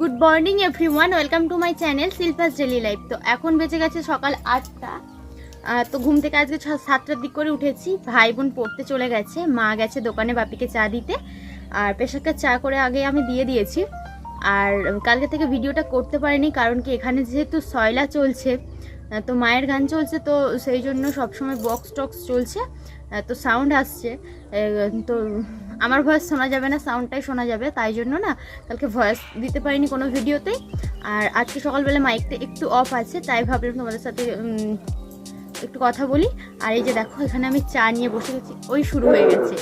Good morning everyone welcome to my channel Shilpa's daily life তো এখন বেঁচে গেছে সকাল আটটা। তো ঘুম থেকে আজকে সাতটার দিক করে উঠেছি। ভাই বোন পড়তে চলে গেছে। মা গেছে দোকানে বাপিকে চা দিতে। আর প্রেশারকে চা করে আগে আমি দিয়ে দিয়েছি। আর কালকে থেকে ভিডিওটা করতে পারিনি কারণ কি এখানে যেহেতু সয়লা চলছে তো মায়ের গান চলছে, তো সেই জন্য সবসময় বক্স টক্স চলছে। তো সাউন্ড আসছে। তো আমার ভয়েস শোনা যাবে না সাউন্ডটাই শোনা যাবে, তাই জন্য না কালকে ভয়েস দিতে পারিনি কোনো ভিডিওতে। আর আজকে সকালবেলা মাইকটা একটু অফ আছে, তাই ভাবলাম তোমাদের সাথে একটু কথা বলি। আর এই যে দেখো, এখানে আমি চা নিয়ে বসে গেছি, ওই শুরু হয়ে গেছে।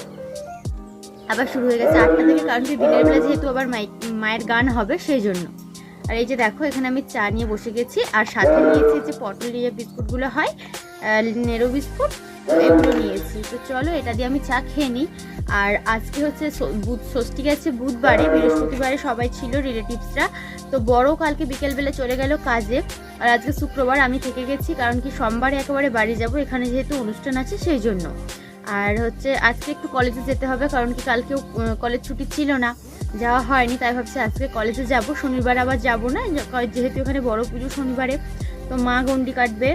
আবার শুরু হয়ে গেছে আটটা থেকে, কারণ কি দিনের বেলা যেহেতু আবার মাইক মায়ের গান হবে, সেই জন্য। আর এই যে দেখো, এখানে আমি চা নিয়ে বসে গেছি, আর সাথে নিয়েছি যে পটল দিয়ে বিস্কুটগুলো হয় নেরো বিস্কুট তো এগুলো নিয়েছি। তো চলো এটা দিয়ে আমি চা খেয়ে নিই। আর আজকে হচ্ছে বুধ ষষ্ঠী গেছে বুধবারে, বৃহস্পতিবারে সবাই ছিল রিলেটিভসরা তো বড় কালকে বিকেলবেলা চলে গেল কাজে। আর আজকে শুক্রবার আমি থেকে গেছি, কারণ কি সোমবারে একেবারে বাড়ি যাব, এখানে যেহেতু অনুষ্ঠান আছে সেই জন্য। আর হচ্ছে আজকে একটু কলেজে যেতে হবে, কারণ কি কালকেও কলেজ ছুটি ছিল না, যাওয়া হয়নি, তাই ভাবছি আজকে কলেজে যাব। শনিবার আবার যাব না যেহেতু এখানে বড় পুজো শনিবারে। তো মা গন্ডি কাটবে।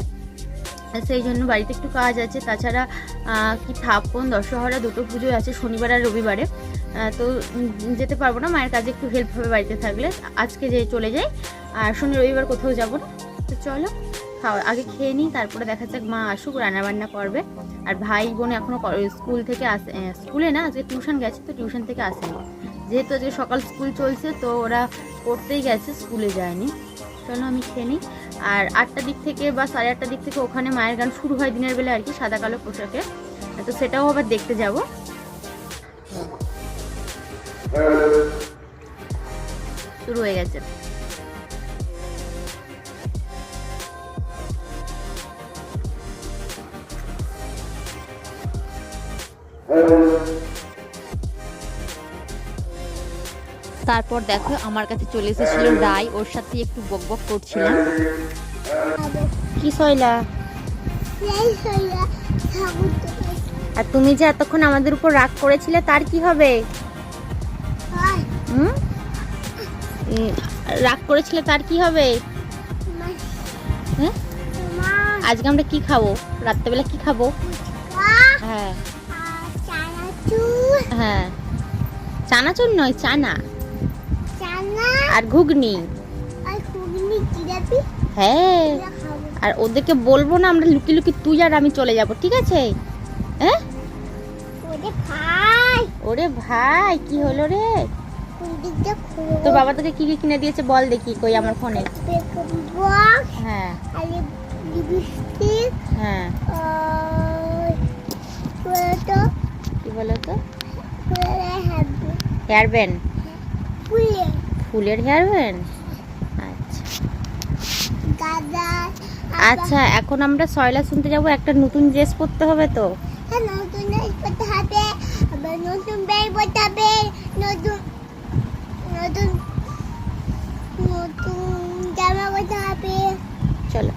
সেই জন্য বাড়িতে একটু কাজ আছে। তাছাড়া কি থাপ্পন দশহরা দুটো পুজো আছে শনিবার আর রবিবারে। তো যেতে পারব না, মায়ের কাজে একটু হেল্প হবে বাড়িতে থাকলে। আজকে যে চলে যাই, আর শনি রবিবার কোথাও যাব না। তো চলো, খাওয়া, আগে খেয়ে নিই, তারপরে দেখা যাক মা আসুক, রান্নাবান্না করবে। আর ভাই বোন এখনও স্কুল থেকে আসে স্কুলে না, আজকে টিউশন গেছে, তো টিউশন থেকে আসেনি। যেহেতু আজকে সকাল স্কুল চলছে, তো ওরা পড়তেই গেছে, স্কুলে যায়নি। চলো আমি খেয়ে নিই। আর আটটার দিক থেকে বা সাড়ে আটটার দিক থেকে ওখানে মায়ের গান শুরু হয় দিনের বেলা আর কি, সাদা কালো পোশাকে। তো সেটাও আবার দেখতে যাব। শুরু হয়ে গেছে। তারপর দেখো আমার কাছে চলে এসেছিল রাই ওর সাথে একটু বক বক করছিলাম। কি সয়লা আর তুমি যে এতক্ষণ আমাদের উপর রাগ করেছিলে তার কি হবে? হুম? রাগ করেছিলে তার কি হবে? হ্যাঁ আজকে আমরা কি খাব? রাত্রেবেলা কি খাব? হ্যাঁ। হ্যাঁ। চানাচুর নয় চানা। আর ঘুগনি। হ্যাঁ। আর ওদেরকে বলব না আমরা লুকি লুকি তুই আর আমি চলে যাব ঠিক আছে? হ্যাঁ? ওরে ভাই। কি হলো রে? তোর বাবা তোকে কি কি কিনে দিয়েছে বল দেখি কই আমার ফোনে। হ্যাঁ। হ্যাঁ। কি বলো তো হেয়ার ব্যান্ড। ফুলের হেয়ার ব্যান্ড আচ্ছা। আচ্ছা এখন আমরা সয়লা শুনতে যাব একটা নতুন ড্রেস পরতে হবে তো? নতুন ড্রেস পরতে হবে আবার নতুন ব্যাগ পরতে হবে নতুন নতুন নতুন জামা পরতে হবে। চলো।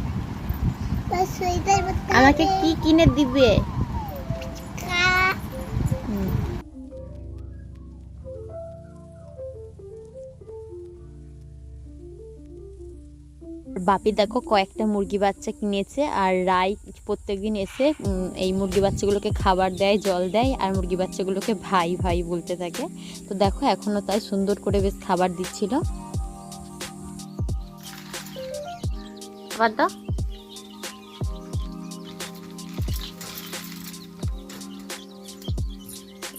আমাকে কি কিনে দিবে? বাপি দেখো কয়েকটা মুরগি বাচ্চা কিনেছে, আর রাই প্রত্যেকদিন এসে এই মুরগি বাচ্চাগুলোকে খাবার দেয়, জল দেয়, আর মুরগি বাচ্চাগুলোকে ভাই ভাই বলতে থাকে। তো দেখো, এখনও তাই সুন্দর করে বেশ খাবার দিচ্ছিল।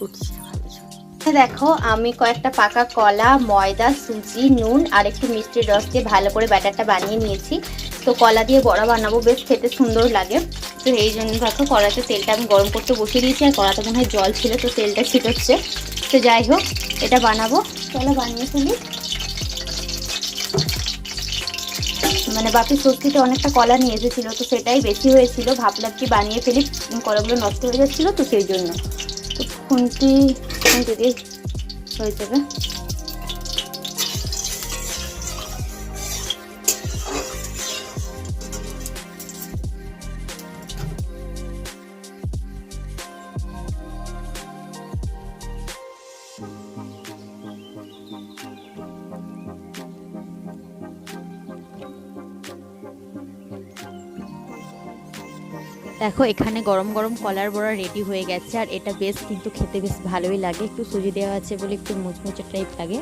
উঠছে দেখো, আমি কয়েকটা পাকা কলা, ময়দা, সুজি, নুন আর একটু মিষ্টির রস দিয়ে ভালো করে ব্যাটারটা বানিয়ে নিয়েছি। তো কলা দিয়ে বড়া বানাবো, বেশ খেতে সুন্দর লাগে। তো এই জন্য দেখো কড়াতে তেলটা আমি গরম করতে বসিয়ে দিয়েছি আর কড়াতে মনে হয় জল ছিল, তো তেলটা ছিটোচ্ছে তো যাই হোক, এটা বানাবো। চলো বানিয়ে ফেলি। মানে বাপি সবজিতে অনেকটা কলা নিয়ে এসেছিল, তো সেটাই বেশি হয়েছিল। ভাবলাম কি বানিয়ে ফেলি কলাগুলো নষ্ট হয়ে যাচ্ছিল, তো সেই জন্য। তো খুন্তি দিয়ে হয়ে যাবে। দেখো, এখানে গরম গরম কলার বড়া রেডি হয়ে গেছে, আর এটা বেশ কিন্তু খেতে বেশ ভালোই লাগে। একটু সুজি দেওয়া আছে বলে একটু মুচমুচে টাইপ লাগে।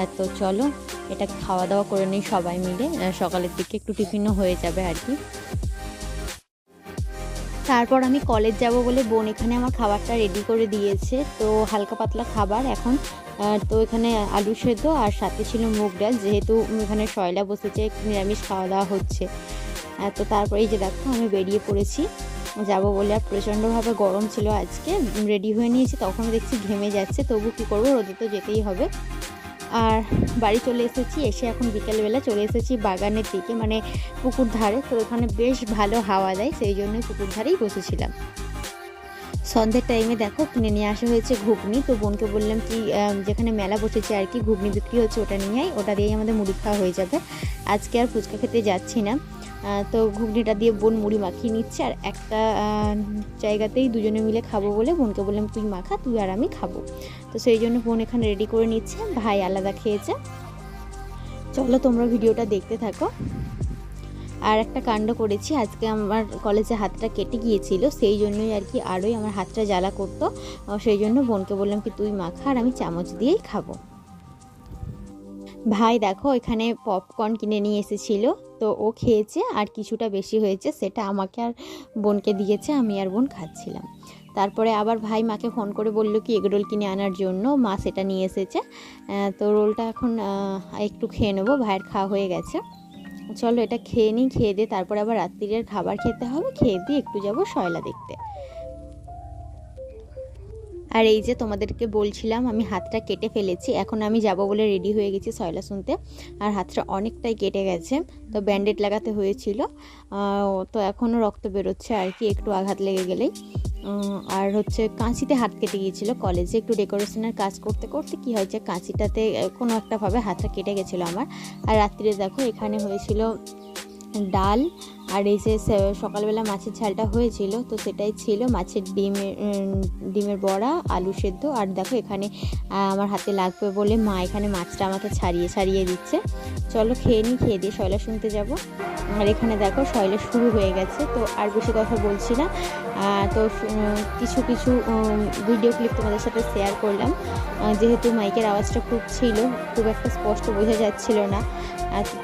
আর তো চলো, এটা খাওয়া দাওয়া করে নিই সবাই মিলে। সকালের দিকে একটু টিফিনও হয়ে যাবে আর কি। তারপর আমি কলেজ যাব বলে বোন এখানে আমার খাবারটা রেডি করে দিয়েছে। তো হালকা পাতলা খাবার এখন। তো এখানে আলু সেদ্ধ আর সাথে ছিল মুগ ডাল, যেহেতু এখানে শয়লা বসেছে নিরামিষ খাওয়া দাওয়া হচ্ছে। তো তারপর এই যে দেখো, আমি বেরিয়ে পড়েছি। যাব বলে আর প্রচণ্ডভাবে গরম ছিল আজকে। রেডি হয়ে নিয়েছি তখন দেখছি ঘেমে যাচ্ছে। তবু কী করব, রোদে তো যেতেই হবে। আর বাড়ি চলে এসেছি, এসে এখন বিকেলবেলা চলে এসেছি বাগানের দিকে মানে পুকুর ধারে। তো ওখানে বেশ ভালো হাওয়া দেয়, সেই জন্যই পুকুর ধারেই বসেছিলাম। সন্ধ্যের টাইমে দেখো, কিনে নিয়ে আসা হয়েছে ঘুগনি। তো বোনকে বললাম কি যেখানে মেলা বসেছে আর কি, ঘুগনি বিক্রি হচ্ছে, ওটা নিয়ে ওটা দিয়েই আমাদের মুড়ি খাওয়া হয়ে যাবে। আজকে আর ফুচকা খেতে যাচ্ছি না। তো ঘুগনিটা দিয়ে বোন মুড়ি মাখিয়ে নিচ্ছে, আর একটা জায়গাতেই দুজনে মিলে খাব বলে বোনকে বললাম, তুই মাখা, তুই আর আমি খাব। তো সেই জন্য বোন এখানে রেডি করে নিচ্ছে, ভাই আলাদা খেয়েছে। চলো তোমরা ভিডিওটা দেখতে থাকো। আর একটা কাণ্ড করেছি, আজকে আমার কলেজে হাতটা কেটে গিয়েছিল, সেই জন্যই আর কি আরোই আমার হাতটা জ্বালা করতো। সেই জন্য বোনকে বললাম কি, তুই মাখা আর আমি চামচ দিয়েই খাব। ভাই দেখো, এখানে পপকর্ন কিনে নিয়ে এসেছিল। তো ও খেয়েছে আর কিছুটা বেশি হয়েছে সেটা আমাকে আর বোনকে দিয়েছে, আমি আর বোন খাচ্ছিলাম। তারপরে আবার ভাই মাকে ফোন করে বলল কি এগরোল কিনে আনার জন্য, মা সেটা নিয়ে এসেছে। তো রোলটা এখন একটু খেয়ে নেব, ভাইয়ের খাওয়া হয়ে গেছে। চলো এটা খেয়ে নিই, খেয়ে দিয়ে তারপরে আবার রাত্রিরের খাবার খেতে হবে, খেয়ে দিয়ে একটু যাব শয়লা দেখতে। আর এই যে তোমাদেরকে বলছিলাম, আমি হাতটা কেটে ফেলেছি। এখন আমি যাব বলে রেডি হয়ে গেছি সয়লা শুনতে। আর হাতটা অনেকটাই কেটে গেছে, তো ব্যান্ডেড লাগাতে হয়েছিল। তো এখনও রক্ত বেরোচ্ছে আর কি, একটু আঘাত লেগে গেলেই। আর হচ্ছে কাঁচিতে হাত কেটে গিয়েছিল কলেজে একটু ডেকোরেশনের কাজ করতে করতে কি হয়েছে কাঁচিটাতে কোনো একটাভাবে হাতটা কেটে গেছিল আমার। আর রাত্রিরে দেখো এখানে হয়েছিল ডাল আর এই যে সকালবেলা মাছের ঝালটা হয়েছিল, তো সেটাই ছিল মাছের ডিমের ডিমের বড়া, আলু সেদ্ধ। আর দেখো এখানে আমার হাতে লাগবে বলে মা এখানে মাছটা আমাকে ছাড়িয়ে ছাড়িয়ে দিচ্ছে। চলো খেয়ে নিই খেয়ে দিয়ে শয়লা শুনতে যাব। আর এখানে দেখো শয়লা শুরু হয়ে গেছে, তো আর বেশি কথা বলছি না। তো কিছু কিছু ভিডিও ক্লিপ তোমাদের সাথে শেয়ার করলাম। যেহেতু মাইকের আওয়াজটা খুব ছিল, খুব একটা স্পষ্ট বোঝা যাচ্ছিল না।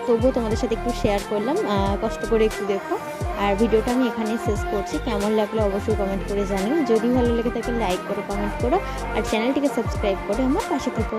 তবুও তোমাদের সাথে একটু শেয়ার করলাম। কষ্ট করে একটু দেখো। আর ভিডিওটা আমি এখানে শেষ করছি। কেমন লাগল অবশ্যই কমেন্ট করে জানিও। যদি ভালো লেগে থাকে লাইক করো কমেন্ট করো। আর চ্যানেলটিকে সাবস্ক্রাইব করে আমার পাশে থেকো।